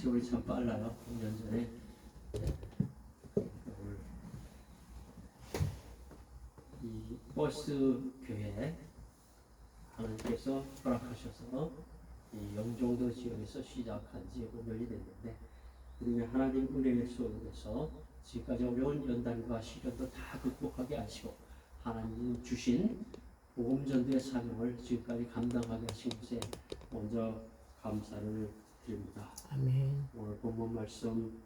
세월이 참 빨라요. 5년 전에 네. 이 버스 교회 하나님께서 허락하셔서 이 영종도 지역에서 시작한 지 5년이 됐는데 그중에 하나님 은혜의 속에서 지금까지 어려운 연단과 시련도 다 극복하게 하시고 하나님 주신 복음 전도의 사명을 지금까지 감당하게 하신 것에 먼저 감사를 드립니다. 아멘. 오늘 본문 말씀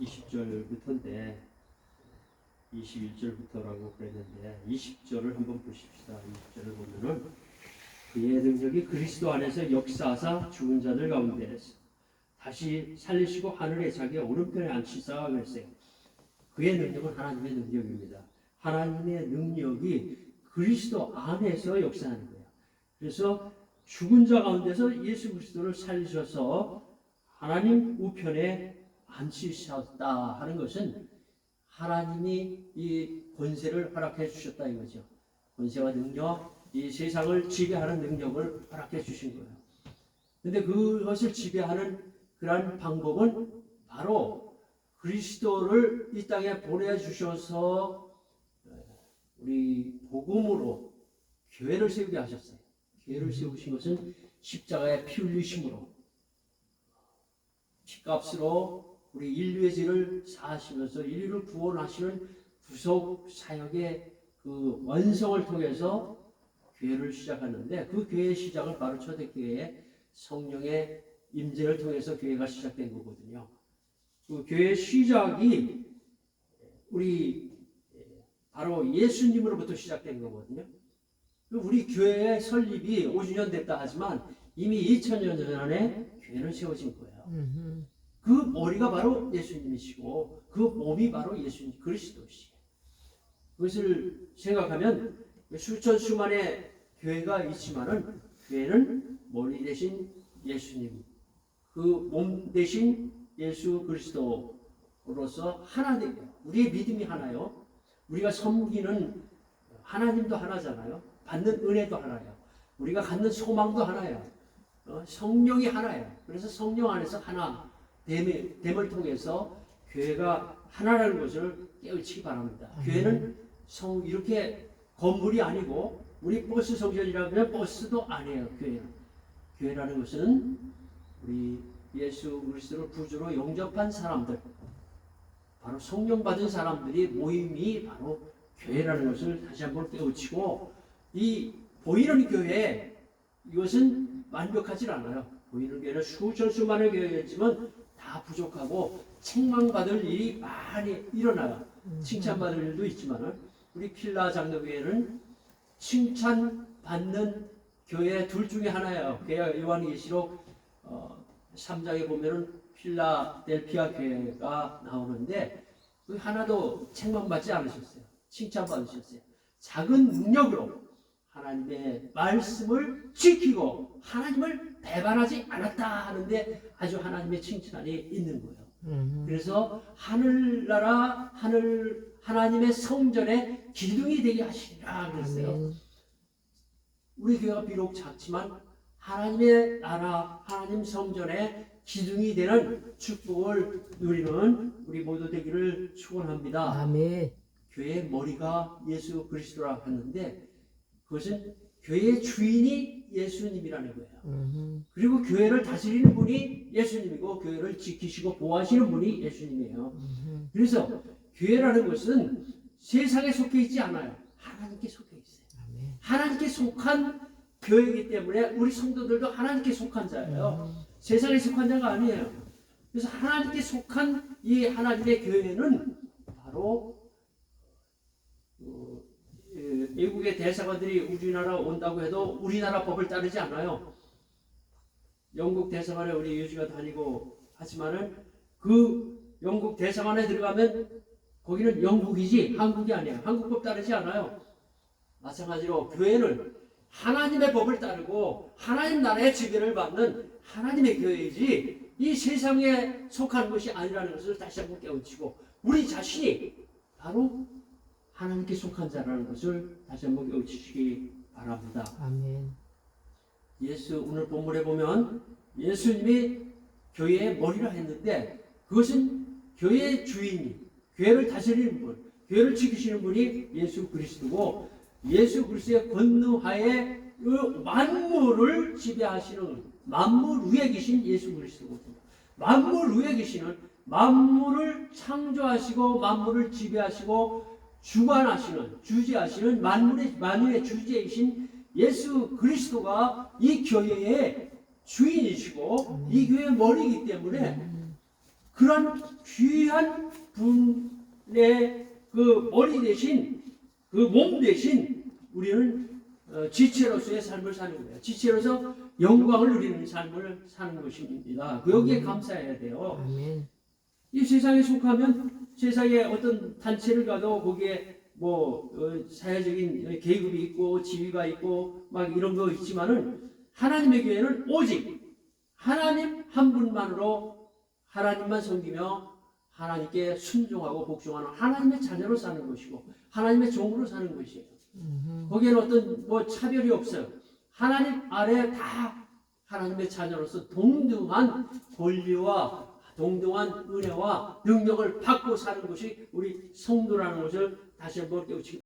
20절부터인데 21절부터라고 그랬는데 20절을 한번 보십시다. 20절을 보면은 그의 능력이 그리스도 안에서 역사하사 죽은 자들 가운데에서 다시 살리시고 하늘에 자기 오른편에 앉히사 그랬어요. 그의 능력은 하나님의 능력입니다. 하나님의 능력이 그리스도 안에서 역사하는 거예요. 그래서 죽은 자 가운데서 예수 그리스도를 살리셔서 하나님 우편에 앉히셨다 하는 것은 하나님이 이 권세를 허락해 주셨다 이거죠. 권세와 능력, 이 세상을 지배하는 능력을 허락해 주신 거예요. 근데 그것을 지배하는 그러한 방법은 바로 그리스도를 이 땅에 보내주셔서 우리 복음으로 교회를 세우게 하셨어요. 교회를 세우신 것은 십자가의 피 흘리심으로 피값으로 우리 인류의 죄를 사하시면서 인류를 구원하시는 구속 사역의 그 완성을 통해서 교회를 시작하는데 그 교회의 시작은 바로 초대교회의 성령의 임재를 통해서 교회가 시작된 거거든요. 그 교회의 시작이 우리 바로 예수님으로부터 시작된 거거든요. 우리 교회의 설립이 5주년 됐다 하지만 이미 2000년 전에 교회를 세워진 거예요. 그 머리가 바로 예수님이시고 그 몸이 바로 예수님 그리스도시에요. 그것을 생각하면 수천 수만의 교회가 있지만은 교회는 머리 대신 예수님, 그 몸 대신 예수 그리스도로서 하나 되요 우리의 믿음이 하나요. 우리가 섬기는 하나님도 하나잖아요. 받는 은혜도 하나예요. 우리가 갖는 소망도 하나예요. 어, 성령이 하나예요. 그래서 성령 안에서 하나 됨을, 됨을 통해서 교회가 하나라는 것을 깨우치기 바랍니다. 아멘. 교회는 성 이렇게 건물이 아니고 우리 버스 성전이라고 하면 버스도 아니에요. 교회는 교회라는 것은 우리 예수 그리스도를 구주로 영접한 사람들 바로 성령 받은 사람들이 모임이 바로 교회라는 것을 다시 한번 깨우치고 이 보이는 교회 이것은 완벽하지 않아요. 보이는 교회는 수천 수만의 교회였지만 다 부족하고 책망받을 일이 많이 일어나요. 칭찬받을 일도 있지만은 우리 필라 장로교회는 칭찬받는 교회 둘 중에 하나예요. 그게 요한계시록 어, 3장에 보면은 필라델피아 교회가 나오는데 그 하나도 책망받지 않으셨어요. 칭찬받으셨어요. 작은 능력으로 하나님의 말씀을 지키고 하나님을 배반하지 않았다 하는데 아주 하나님의 칭찬이 있는 거예요. 음흠. 그래서 하늘나라 하늘 하나님의 성전에 기둥이 되게 하시리라 그랬어요. 우리 교회가 비록 작지만 하나님의 나라 하나님 성전에 기둥이 되는 축복을 누리는 우리 모두 되기를 축원합니다. 아멘. 교회의 머리가 예수 그리스도라 했는데 그것은 교회의 주인이 예수님이라는 거예요. 음흠. 그리고 교회를 다스리는 분이 예수님이고 교회를 지키시고 보호하시는 분이 예수님이에요. 음흠. 그래서 교회라는 것은 세상에 속해 있지 않아요. 하나님께 속해 있어요. 아멘. 하나님께 속한 교회이기 때문에 우리 성도들도 하나님께 속한 자예요. 세상에 속한 자가 아니에요. 그래서 하나님께 속한 이 하나님의 교회는 바로 어, 예, 외국의 대사관들이 우리나라 온다고 해도 우리나라 법을 따르지 않아요. 영국 대사관에 우리 유지가 다니고 하지만은 그 영국 대사관에 들어가면 거기는 영국이지 한국이 아니에요. 한국법 따르지 않아요. 마찬가지로 교회는 하나님의 법을 따르고 하나님 나라의 지배를 받는 하나님의 교회이지 이 세상에 속한 것이 아니라는 것을 다시 한번 깨우치고 우리 자신이 바로 하나님께 속한 자라는 것을 다시 한번 깨우치시기 바랍니다. 아멘. 예수 오늘 본문에 보면 예수님이 교회의 머리라 했는데 그것은 교회의 주인이 교회를 다스리는 분, 교회를 지키시는 분이 예수 그리스도고 예수 그리스도의 권능하에 그 만물을 지배하시는 만물 위에 계신 예수 그리스도거든요. 만물 위에 계시는 만물을 창조하시고 만물을 지배하시고 주관하시는 주재하시는 만물의 만유의 주제이신 예수 그리스도가 이 교회의 주인이시고 이 교회의 머리이기 때문에 그런 귀한 분의 그 머리 대신 그 몸 대신 우리는 어, 지체로서의 삶을 사는 거예요. 지체로서 영광을 누리는 삶을 사는 것입니다. 그 여기에 감사해야 돼요. 이 세상에 속하면 세상에 어떤 단체를 가도 거기에 뭐 어, 사회적인 계급이 있고 지위가 있고 막 이런 거 있지만은 하나님의 교회는 오직 하나님 한 분만으로 하나님만 섬기며 하나님께 순종하고 복종하는 하나님의 자녀로 사는 것이고 하나님의 종으로 사는 것이에요. 거기에는 어떤 뭐 차별이 없어요. 하나님 아래 다 하나님의 자녀로서 동등한 권리와 동등한 은혜와 능력을 받고 사는 것이 우리 성도라는 것을 다시 한번 깨우치기